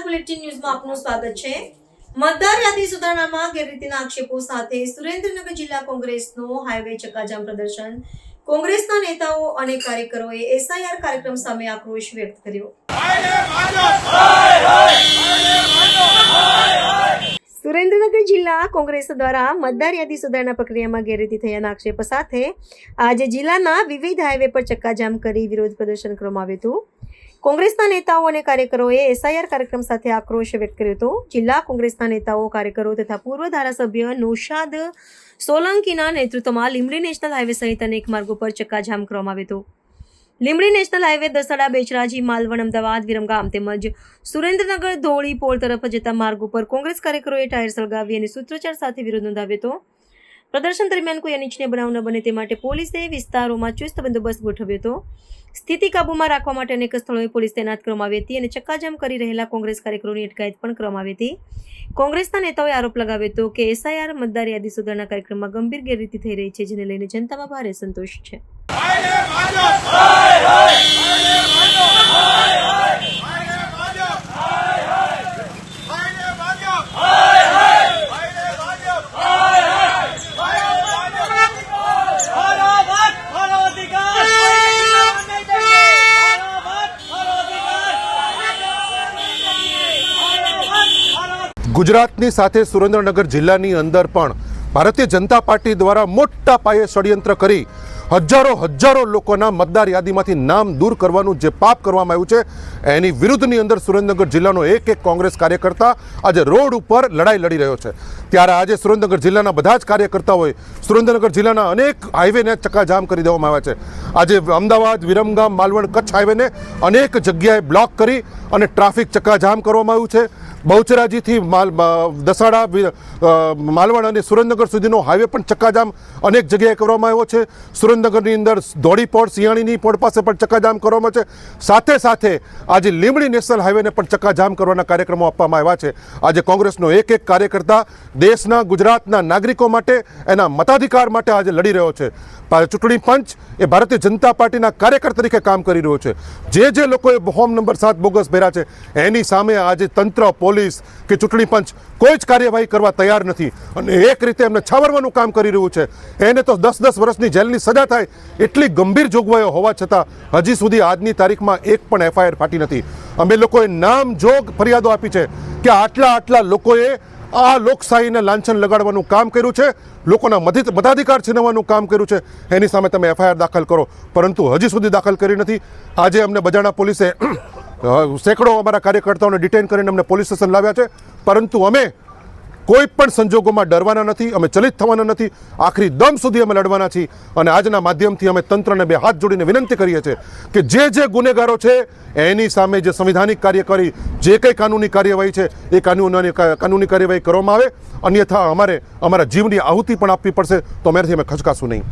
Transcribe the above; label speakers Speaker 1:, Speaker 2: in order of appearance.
Speaker 1: Bulletin ન્યૂઝમાં આપનું સ્વાગત છે. મતદાર યાદી સુધારણામાં ગેરરીતિના આક્ષેપો સાથે સુરેન્દ્રનગર જિલ્લા કોંગ્રેસનો હાઈવે ચક્કાજામ પ્રદર્શન. કોંગ્રેસના નેતાઓ અને કાર્યકરોએ એસઆઈઆર કાર્યક્રમ સામે આક્રોશ વ્યક્ત કર્યો. સુરેન્દ્રનગર જિલ્લા કોંગ્રેસ દ્વારા મતદાર યાદી સુધારણા પ્રક્રિયામાં ગેરરીતિ થયાના આક્ષેપ સાથે આજે જિલ્લાના વિવિધ હાઈવે પર ચક્કાજામ કરી વિરોધ પ્રદર્શન કરવામાં આવ્યું હતું. કોંગ્રેસના નેતાઓ અને કાર્યકરોએ એસઆઈઆર કાર્યક્રમ સાથે આક્રોશ વ્યક્ત કર્યો હતો. જિલ્લા કોંગ્રેસના નેતાઓ, કાર્યકરો તથા પૂર્વ ધારાસભ્ય નૌશાદ સોલંકીના નેતૃત્વમાં લીંબડી નેશનલ હાઈવે સહિત અનેક માર્ગો પર ચક્કાજામ કરવામાં આવ્યો હતો. લીંબડી નેશનલ હાઈવે દસડા, બેચરાજી, માલવણ, અમદાવાદ, વિરમગામ તેમજ સુરેન્દ્રનગર ધોળી પોળ તરફ જતા માર્ગ ઉપર કોંગ્રેસ કાર્યકરોએ ટાયર સળગાવી અને સૂત્રોચ્ચાર સાથે વિરોધ નોંધાવ્યો હતો. પ્રદર્શન દરમિયાન કોઈ અનિચ્છનીય બનાવ ન બને તે માટે પોલીસે વિસ્તારોમાં ચુસ્ત બંદોબસ્ત ગોઠવ્યો હતો. સ્થિતિ કાબૂમાં રાખવા માટે અનેક સ્થળોએ પોલીસ તૈનાત કરવામાં આવી હતી અને ચક્કાજામ કરી રહેલા કોંગ્રેસ કાર્યકરોની અટકાયત પણ કરવામાં આવી હતી. કોંગ્રેસના નેતાઓએ આરોપ લગાવ્યો હતો કે એસઆઈઆર મતદાર યાદી સુધારણા કાર્યક્રમમાં ગંભીર ગેરરીતિ થઈ રહી છે, જેને લઈને જનતામાં ભારે સંતોષ છે.
Speaker 2: ગુજરાતની સાથે સુરેન્દ્રનગર જિલ્લાની અંદર પણ ભારતીય જનતા પાર્ટી દ્વારા મોટા પાયે ષડયંત્ર કરી હજારો હજારો લોકોના મતદાર યાદીમાંથી નામ દૂર કરવાનું જે પાપ કરવામાં આવ્યું છે, એની વિરુદ્ધની અંદર સુરેન્દ્રનગર જિલ્લાનો એક એક કોંગ્રેસ કાર્યકર્તા આજે રોડ ઉપર લડાઈ લડી રહ્યો છે. ત્યારે આજે સુરેન્દ્રનગર જિલ્લાના બધા જ કાર્યકર્તાઓએ સુરેન્દ્રનગર જિલ્લાના અનેક હાઈવેને ચક્કાજામ કરી દેવામાં આવ્યા છે. આજે અમદાવાદ, વિરમગામ, માલવણ, કચ્છ હાઈવેને અનેક જગ્યાએ બ્લોક કરી અને ટ્રાફિક ચક્કાજામ કરવામાં આવ્યું છે. બહુચરાજીથી માલ દસાડા માલવણ અને સુરેન્દ્રનગર સુધીનો હાઈવે પણ ચક્કાજામ અનેક જગ્યાએ કરવામાં આવ્યો છે. સુરેન્દ્રનગરની અંદર ધોળી પોળ સિયાણીની પોળ પાસે પણ ચક્કાજામ કરવામાં છે. સાથે સાથે આજે લીંબડી નેશનલ હાઈવેને પણ ચક્કાજામ કરવાના કાર્યક્રમો આપવામાં આવ્યા છે. આજે કોંગ્રેસનો એક એક કાર્યકર્તા દેશના, ગુજરાતના નાગરિકો માટે, એના મતાધિકાર માટે આજે લડી રહ્યો છે. ચૂંટણી પંચ એ ભારતીય જનતા પાર્ટીના કાર્યકર તરીકે કામ કરી રહ્યો છે. જે જે લોકોએ હોમ નંબર સાત બોગસ ભર્યા છે, એની સામે આજે તંત્ર, પોલીસ કે ચૂંટણી પંચ કોઈ જ કાર્યવાહી કરવા તૈયાર નથી. અને એક રીતે એમને છાવરવાનું કામ કરી રહ્યું છે. એને તો દસ દસ વર્ષની જેલની સજા થાય એટલી ગંભીર જોગવાઈઓ હોવા છતાં હજી સુધી આજની તારીખમાં એક પણ એફઆઈઆર ફાટી નથી. અમે લોકોએ નામ જોગ ફરિયાદો આપી છે કે આટલા આટલા લોકોએ આ લોકશાહીને લાંછન લગાડવાનું કામ કર્યું છે. લોકોના મતાધિકાર છીનવવાનું કામ કર્યું છે. એની સામે તમે એફઆઈઆર દાખલ કરો. પરંતુ હજી સુધી દાખલ કરી નથી. આજે અમને બજાણા પોલીસે સેંકડો અમારા કાર્યકર્તાઓને ડિટેન કરીને અમને પોલીસ સ્ટેશન લાવ્યા છે. પરંતુ અમે કોઈ પણ સંજોગોમાં ડરવાના નથી, અમે ચલિત થવાના નથી. આખરી દમ સુધી અમે લડવાના છીએ. અને આજના માધ્યમથી અમે તંત્રને બે હાથ જોડીને વિનંતી કરીએ છીએ કે જે જે ગુનેગારો છે, એની સામે જે સંવિધાનિક કાર્ય કરી જે કંઈ કાનૂની કાર્યવાહી છે, એ કાનૂની કાનૂની કાર્યવાહી કરવામાં આવે. અન્યથા અમારે, અમારા જીવની આહુતિ પણ આપવી પડશે. તો અમારાથી અમે ખચકાશું નહીં.